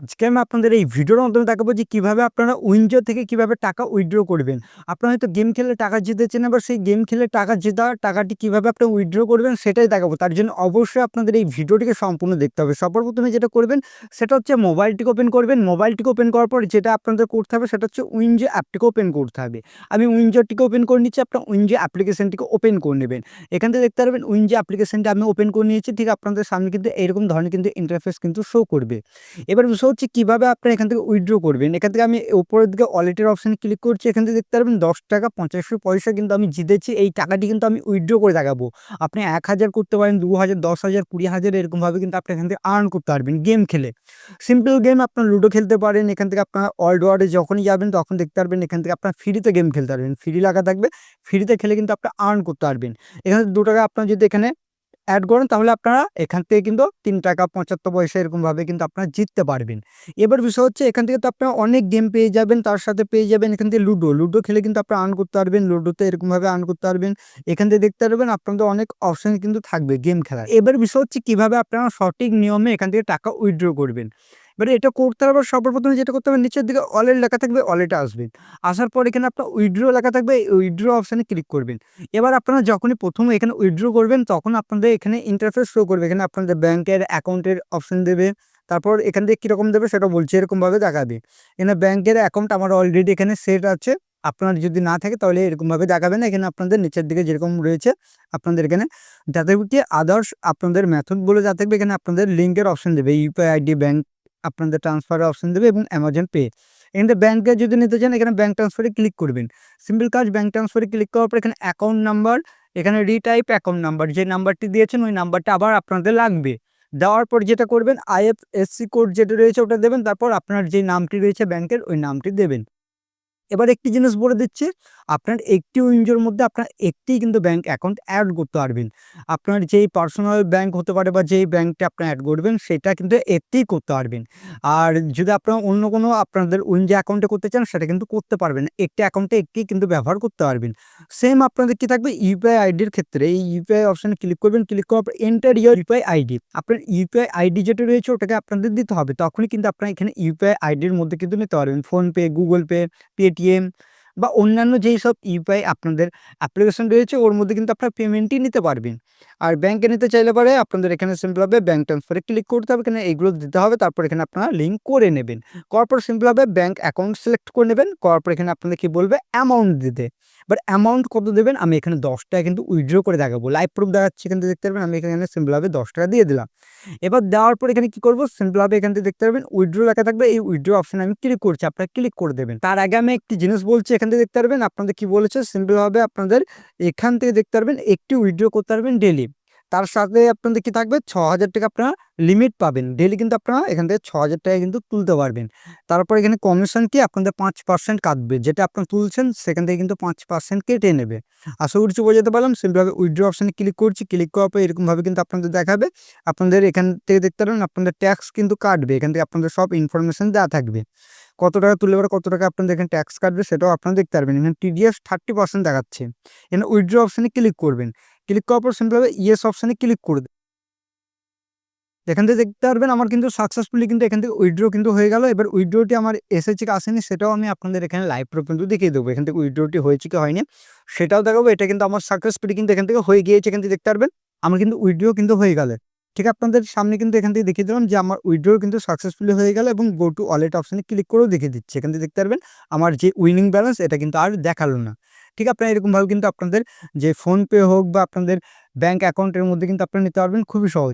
আজকে আমি আপনাদের এই ভিডিওর মাধ্যমে দেখাবো যে কীভাবে আপনারা উইনজো থেকে কীভাবে টাকা উইথড্র করবেন। আপনারা হয়তো গেম খেলে টাকা জিতেছেন, এবার সেই গেম খেলে টাকা জেতা টাকাটি কীভাবে আপনি উইথড্র করবেন সেটাই দেখাবো। তার জন্য অবশ্যই আপনাদের এই ভিডিওটিকে সম্পূর্ণ দেখতে হবে। সবার প্রথমে যেটা করবেন, সেটা হচ্ছে মোবাইলটিকে ওপেন করবেন। মোবাইলটিকে ওপেন করার পর যেটা আপনাদের করতে হবে, সেটা হচ্ছে উইনজো অ্যাপটিকে ওপেন করতে হবে। আমি উইনজোটিকে ওপেন করে নিচ্ছি, আপনার উইনজো অ্যাপ্লিকেশনটিকে ওপেন করে নেবেন। এখান থেকে দেখতে পারবেন উইনজো অ্যাপ্লিকেশনটা আমি ওপেন করে নিয়েছি, ঠিক আপনাদের সামনে কিন্তু এরকম ধরনের কিন্তু ইন্টারফেস কিন্তু শো করবে। এবার বিষয় হচ্ছে কীভাবে আপনারা এখান থেকে উইথড্র করবেন। এখান থেকে আমি উপরের দিকে ওয়ালেটের অপশানে ক্লিক করছি, এখান থেকে দেখতে পারবেন দশ টাকা পঁচাশি পয়সা কিন্তু আমি জিতেছি। এই টাকাটি কিন্তু আমি উইথড্র করে দেখাবো। আপনি এক হাজার করতে পারেন, দু হাজার, দশ হাজার, কুড়ি হাজার এরকমভাবে কিন্তু আপনি এখান থেকে আর্ন করতে পারবেন গেম খেলে। সিম্পল গেম আপনার লুডো খেলতে পারেন, এখান থেকে আপনার ওয়ার্ল্ড ওয়ার্ডে যখনই যাবেন তখন দেখতে পারবেন এখান থেকে আপনার ফ্রিতে গেম খেলতে পারবেন। ফ্রি লাগা থাকবে ফ্রিতে খেলে কিন্তু আপনি আর্ন করতে পারবেন। এখানে দু টাকা আপনার যদি এখানে অ্যাড করেন, তাহলে আপনারা এখান থেকে কিন্তু তিন টাকা পঁচাত্তর পয়সা এরকমভাবে কিন্তু আপনারা জিততে পারবেন। এবার বিষয় হচ্ছে, এখান থেকে তো আপনারা অনেক গেম পেয়ে যাবেন, তার সাথে পেয়ে যাবেন এখান থেকে লুডো। লুডো খেলে কিন্তু আপনারা আর্ন করতে পারবেন, লুডোতে এরকমভাবে আর্ন করতে পারবেন, এখান থেকে দেখতে পারবেন আপনাদের অনেক অপশান কিন্তু থাকবে গেম খেলার। এবার বিষয় হচ্ছে, কীভাবে আপনারা সঠিক নিয়মে এখান থেকে টাকা উইথড্র করবেন? এবারে এটা করতে হবে সর্বপ্রথমে যেটা করতে হবে, নিচের দিকে ওয়ালেট লেখা থাকবে ওয়ালেটে আসবেন আসার পর এখানে আপনার উইথড্র লেখা থাকবে উইথড্র অপশানে ক্লিক করবেন। এবার আপনারা যখনই প্রথমে এখানে উইথড্র করবেন, তখন আপনাদের এখানে ইন্টারফেস শো করবে। এখানে আপনাদের ব্যাংকের অ্যাকাউন্টের অপশান দেবে। তারপর এখান থেকে কীরকম দেবে সেটা বলছে, এরকমভাবে দেখাবে। এখানে ব্যাংকের অ্যাকাউন্ট আমার অলরেডি এখানে সেট আছে। আপনার যদি না থাকে তাহলে এরকমভাবে দেখাবেন এখানে আপনাদের নিচের দিকে যেরকম রয়েছে, আপনাদের এখানে যাতে কি আদার্স আপনাদের মেথড বলে যা থাকবে, এখানে আপনাদের লিঙ্কের অপশন দেবে। ইউপিআই আইডি ব্যাংক আপনাদের ট্রান্সফারের অপশন দেবে এবং অ্যামাজন পে এখানে ব্যাঙ্কে যদি নিতে চান, এখানে ব্যাঙ্ক ট্রান্সফারে ক্লিক করবেন। সিম্পল কাজ ব্যাঙ্ক ট্রান্সফারে ক্লিক করার পর এখানে অ্যাকাউন্ট নাম্বার এখানে রিটাইপ অ্যাকাউন্ট নাম্বার যে নাম্বারটি দিয়েছেন, ওই নাম্বারটা আবার আপনাদের লাগবে। দেওয়ার পর যেটা করবেন আইএফএসসি কোড যেটা রয়েছে, ওটা দেবেন, তারপর আপনার যে নামটি রয়েছে ব্যাংকের ওই নামটি দেবেন। এবার একটি জিনিস বলে দিচ্ছি, আপনার একটি উইঞ্জোর মধ্যে আপনার একটি কিন্তু ব্যাংক অ্যাকাউন্ট অ্যাড করতে পারবেন। আপনার যেই পার্সোনাল ব্যাংক হতে পারে বা যেই ব্যাংকটা আপনার অ্যাড করবেন, সেটা কিন্তু একটিই করতে পারবেন। আর যদি আপনার অন্য কোনো আপনাদের উইঞ্জো অ্যাকাউন্টে করতে চান, সেটা কিন্তু করতে পারবেন। একটি অ্যাকাউন্টে একটি কিন্তু ব্যবহার করতে পারবেন। সেম আপনাদের কি থাকবে? ইউপিআই আইডির ক্ষেত্রে এই ইউপিআই অপশানে ক্লিক করবেন, ক্লিক করার পর এন্টার ইয়ার ইউপিআই আইডি। আপনার ইউপিআই আইডি যেটা রয়েছে, ওটাকে আপনাদের দিতে হবে। তখনই কিন্তু আপনার এখানে ইউপিআই আইডির মধ্যে কিন্তু নিতে পারবেন। PhonePe, Google Pay, Paytm ATM বা অন্যান্য যেই সব ইউপিআই আপনাদের অ্যাপ্লিকেশন রয়েছে, ওর মধ্যে কিন্তু আপনারা পেমেন্টই নিতে পারবেন। আর ব্যাংকে নিতে চাইলে পরে আপনাদের এখানে সিম্পলভাবে ব্যাঙ্ক ট্রান্সফারে ক্লিক করতে হবে, এখানে এইগুলো দিতে হবে, তারপর এখানে আপনারা লিঙ্ক করে নেবেন। করার সিম্পলভাবে ব্যাঙ্ক অ্যাকাউন্ট সিলেক্ট করে নেবেন, করার পর এখানে আপনাদের কি বলবে অ্যামাউন্ট দিতে বাট অ্যামাউন্ট কত দেবেন, আমি এখানে দশ টাকা কিন্তু উইথড্র করে দেখাবো। লাইভ প্রুফ দেখাচ্ছি এখান দেখতে পারবেন আমি এখানে সিম্পলভাবে দশ টাকা দিয়ে দিলাম। এবার দেওয়ার পর এখানে কি করব সিম্পলভাবে এখান থেকে দেখতে পারবেন উইথড্র লেখা থাকবে, এই উইথড্র অপশানে আমি ক্লিক করছি, আপনারা ক্লিক করে দেবেন। তার আগে আমি একটি জিনিস বলছি এখান থেকে দেখতে পারবেন আপনাদের কি বলেছে সিম্পলভাবে আপনাদের এখান থেকে দেখতে পারবেন, একটি উইথড্র করতে পারবেন ডেলি তার সাথে আপনাদের কি থাকবে ছ হাজার টাকা আপনারা লিমিট পাবেন। ডেলি কিন্তু আপনারা এখান থেকে ছ হাজার টাকা কিন্তু তুলতে পারবেন। তারপর এখানে কমিশন কি, আপনাদের পাঁচ পার্সেন্ট কাটবে। যেটা আপনারা তুলছেন, সেখান থেকে কিন্তু পাঁচ পার্সেন্ট কেটে নেবে। আশা করছি বোঝাতে পারলাম সিম্পলভাবে উইড্রো অপশানে ক্লিক করছি ক্লিক করার পর এরকমভাবে কিন্তু আপনাদের দেখাবে। আপনাদের এখান থেকে দেখতে পারেন আপনাদের ট্যাক্স কিন্তু কাটবে। এখান থেকে আপনাদের সব ইনফরমেশন দেওয়া থাকবে। কত টাকা তুললে পরে কত টাকা আপনাদের এখানে ট্যাক্স কাটবে সেটাও আপনারা দেখতে পারবেন। এখানে টিডিএস থার্টি পার্সেন্ট দেখাচ্ছে। এখানে উইথড্র অপশানে ক্লিক করবেন। ক্লিক করার পর সিম্পলভাবে ইয়েস অপশানে ক্লিক করে এখান থেকে দেখতে পারবেন আমার কিন্তু সাকসেসফুলি কিন্তু এখান থেকে উইড্রো কিন্তু হয়ে গেল। এবার উইড্রোটি আমার এসেছে কি আসেনি সেটাও আমি আপনাদের এখানে লাইভ প্রুফ কিন্তু দেখিয়ে দেবো। এখান থেকে উইড্রোটি হয়েছে কি হয়নি সেটাও দেখাবো। এটা কিন্তু আমার সাকসেসফুলি কিন্তু এখান থেকে হয়ে গিয়েছে। এখান থেকে দেখতে পারবেন। আমার কিন্তু উইড্রো কিন্তু হয়ে গেল। ঠিক আপনাদের সামনে কিন্তু এখান থেকে দেখিয়ে দিলাম যে আমার উইড্রো কিন্তু সাকসেসফুলি হয়ে গেল এবং গো টু ওয়ালেট অপশানে ক্লিক করেও দেখিয়ে দিচ্ছে। এখান থেকে দেখতে পারবেন, আমার যে উইনিং ব্যালেন্স এটা কিন্তু আর দেখাল না। ঠিক আপনারা এরকমভাবে কিন্তু আপনাদের যে ফোনপে হোক বা আপনাদের ব্যাঙ্ক অ্যাকাউন্টের মধ্যে কিন্তু আপনারা নিতে পারবেন, খুবই সহজ।